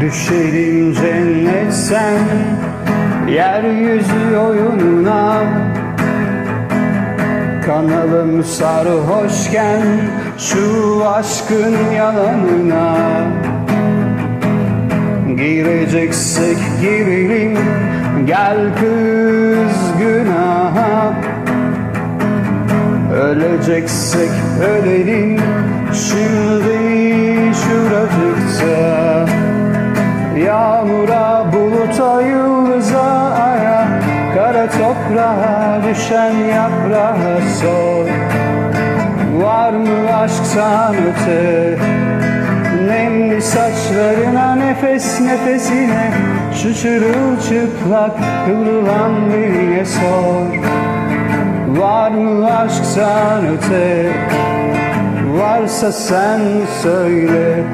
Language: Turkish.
Düşerim cennet sen Yeryüzü oyununa. Kanalım sarhoşken Şu aşkın yalanına. Gireceksek girelim Gel kız günaha Öleceksek ölelim. Şimdi şuracıkta Yağmura, buluta, yıldıza, aya. Kara toprağa düşen yaprağa sor. Var mı aşktan öte? Nemli saçlarına nefes nefesine Şu çırılçıplak kıvrılan birine sor. Var mı aşktan öte? Varsa sen söyle